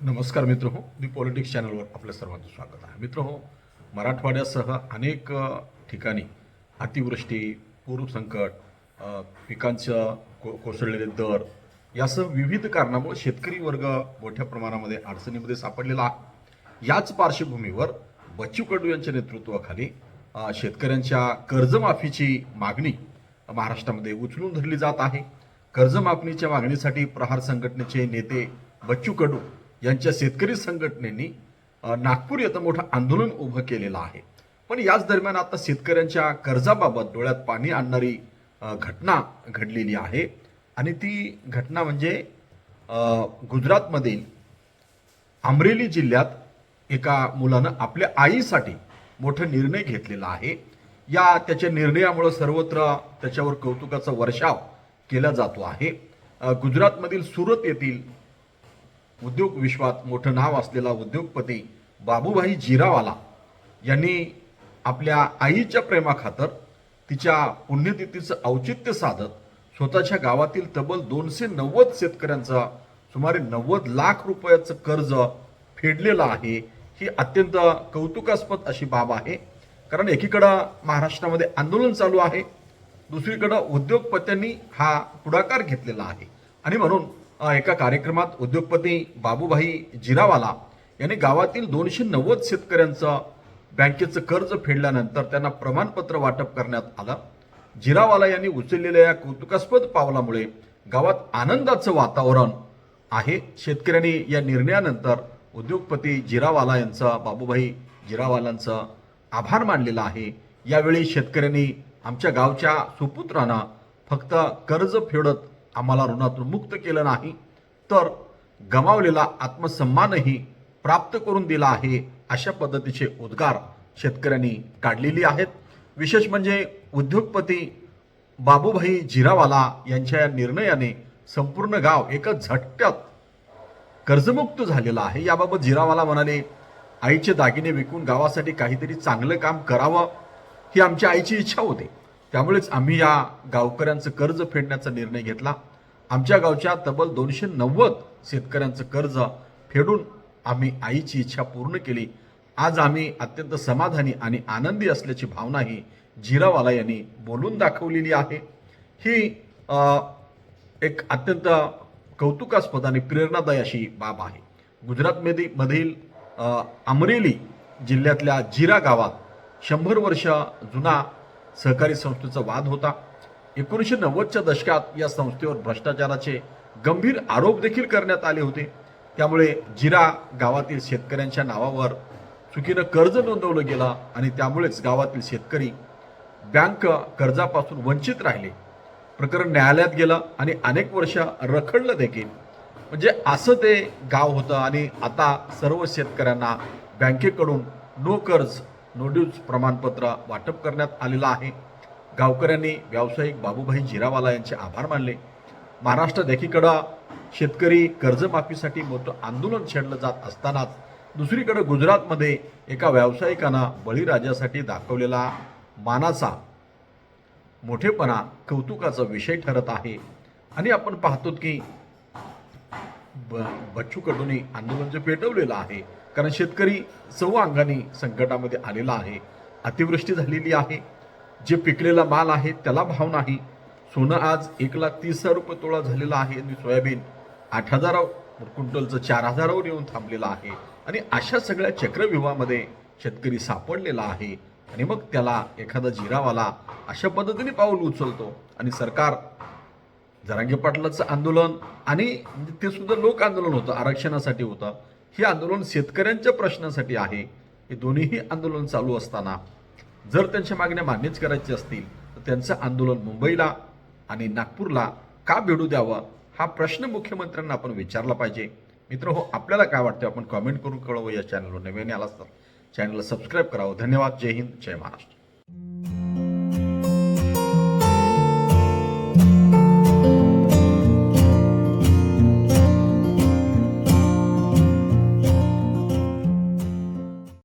नमस्कार मित्र हो दी पॉलिटिक्स चॅनलवर आपल्या सर्वांचं स्वागत आहे. मित्र हो मराठवाड्यासह अनेक ठिकाणी अतिवृष्टी पूरसंकट पिकांचं को कोसळलेले दर यासह विविध कारणामुळे शेतकरी वर्ग मोठ्या प्रमाणामध्ये अडचणीमध्ये सापडलेला आहे. याच पार्श्वभूमीवर बच्चू कडू यांच्या नेतृत्वाखाली शेतकऱ्यांच्या कर्जमाफीची मागणी महाराष्ट्रामध्ये उचलून धरली जात आहे. कर्जमाफीच्या मागणीसाठी प्रहार संघटनेचे नेते बच्चू कडू यांच्या शेतकरी संघटनेनी नागपूर येथे मोठं आंदोलन उभं केलेलं आहे. पण याच दरम्यान आता शेतकऱ्यांच्या कर्जाबाबत डोळ्यात पाणी आणणारी घटना घडलेली आहे. आणि ती घटना म्हणजे गुजरातमधील अमरेली जिल्ह्यात एका मुलानं आपल्या आईसाठी मोठा निर्णय घेतलेला आहे. या त्याच्या निर्णयामुळे सर्वत्र त्याच्यावर कौतुकाचा वर्षाव केला जातो आहे. गुजरातमधील सुरत येथील उद्योग विश्वात मोठं नाव असलेला उद्योगपती बाबूभाई जिरावाला यांनी आपल्या आईच्या प्रेमाखातर तिच्या पुण्यतिथीचं औचित्य साधत स्वतःच्या गावातील तब्बल दोनशे नव्वद शेतकऱ्यांचा सुमारे नव्वद लाख रुपयाचं कर्ज फेडलेलं आहे ही अत्यंत कौतुकास्पद अशी बाब आहे. कारण एकीकडं महाराष्ट्रामध्ये आंदोलन चालू आहे दुसरीकडं उद्योगपत्यांनी हा पुढाकार घेतलेला आहे. आणि म्हणून एका कार्यक्रमात उद्योगपती बाबूभाई जिरावाला यांनी गावातील दोनशे नव्वद शेतकऱ्यांचं बँकेचं कर्ज फेडल्यानंतर त्यांना प्रमाणपत्र वाटप करण्यात आलं. जिरावाला यांनी उचललेल्या या कौतुकास्पद पावलामुळे गावात आनंदाचं वातावरण आहे. शेतकऱ्यांनी या निर्णयानंतर उद्योगपती जिरावाला यांचा बाबूभाई जिरावालांचा आभार मानलेला आहे. यावेळी शेतकऱ्यांनी आमच्या गावच्या सुपुत्रांना फक्त कर्ज फेडत आम्हाला ऋणातून मुक्त केलं नाही तर गमावलेला आत्मसन्मानही प्राप्त करून दिला आहे अशा पद्धतीचे उद्गार शेतकऱ्यांनी काढलेली आहेत. विशेष म्हणजे उद्योगपती बाबूभाई जिरावाला यांच्या या निर्णयाने संपूर्ण गाव एका झटक्यात कर्जमुक्त झालेला आहे. याबाबत जिरावाला म्हणाले आईचे दागिने विकून गावासाठी काहीतरी चांगलं काम करावं ही आमच्या आईची इच्छा होती. त्यामुळेच आम्ही या गावकऱ्यांचं कर्ज फेडण्याचा निर्णय घेतला. आमच्या गावच्या तब्बल दोनशे नव्वद शेतकऱ्यांचं कर्ज फेडून आम्ही आईची इच्छा पूर्ण केली. आज आम्ही अत्यंत समाधानी आणि आनंदी असल्याची भावनाही जिरावाला यांनी बोलून दाखवलेली आहे. ही एक अत्यंत कौतुकास्पद आणि प्रेरणादायी अशी बाब आहे. गुजरातमध्ये मधील अमरेली जिल्ह्यातल्या जिरा गावात शंभर वर्ष जुना सहकारी संस्थेचा वाद होता. एकोणीसशे नव्वदच्या दशकात या संस्थेवर भ्रष्टाचाराचे गंभीर आरोप देखील करण्यात आले होते. त्यामुळे जिरा गावातील शेतकऱ्यांच्या नावावर चुकीनं कर्ज नोंदवलं गेलं आणि त्यामुळेच गावातील शेतकरी बँक कर्जापासून वंचित राहिले. प्रकरण न्यायालयात गेलं आणि अनेक वर्ष रखडलं देखील. म्हणजे असं ते गाव होतं आणि आता सर्व शेतकऱ्यांना बँकेकडून नो कर्ज नो ड्यूज प्रमाणपत्र वाटप करण्यात आलेलं आहे. गावकऱ्यांनी व्यावसायिक बाबूभाई जिरावाला यांचे आभार मानले. महाराष्ट्रात एकीकडं शेतकरी कर्जमाफीसाठी मोठं आंदोलन छेडलं जात असतानाच दुसरीकडे गुजरातमध्ये एका व्यावसायिकांना बळीराजासाठी दाखवलेला मानाचा मोठेपणा कौतुकाचा विषय ठरत आहे. आणि आपण पाहतो की ब बच्चू कडूंनी आंदोलन जे पेटवलेलं आहे कारण शेतकरी सर्व अंगाने संकटामध्ये आलेला आहे अतिवृष्टी झालेली आहे. जे पिकलेला माल आहे त्याला भाव नाही. सोनं आज एक लाख तीस हजार रुपये तोळा झालेला आहे आणि सोयाबीन आठ हजार क्विंटलचं चार हजारावर येऊन थांबलेलं आहे. आणि अशा सगळ्या चक्रव्यूहामध्ये शेतकरी सापडलेला आहे. आणि मग त्याला एखादा जिरावाला अशा पद्धतीने पाऊल उचलतो. आणि सरकार जरांगे पाटलाचं आंदोलन आणि ते सुद्धा लोक आंदोलन होतं आरक्षणासाठी होतं. हे आंदोलन शेतकऱ्यांच्या प्रश्नासाठी आहे. हे दोन्हीही आंदोलन चालू असताना जर त्यांच्या मागण्या मान्यच करायच्या असतील तर त्यांचं आंदोलन मुंबईला आणि नागपूरला का भिडू द्यावं हा प्रश्न मुख्यमंत्र्यांना आपण विचारला पाहिजे. मित्र हो आपल्याला काय वाटतं? आपण कॉमेंट करून कळवं या चॅनलवर नव्याने आला तर चॅनलला सबस्क्राईब करावं. धन्यवाद. जय हिंद. जय महाराष्ट्र.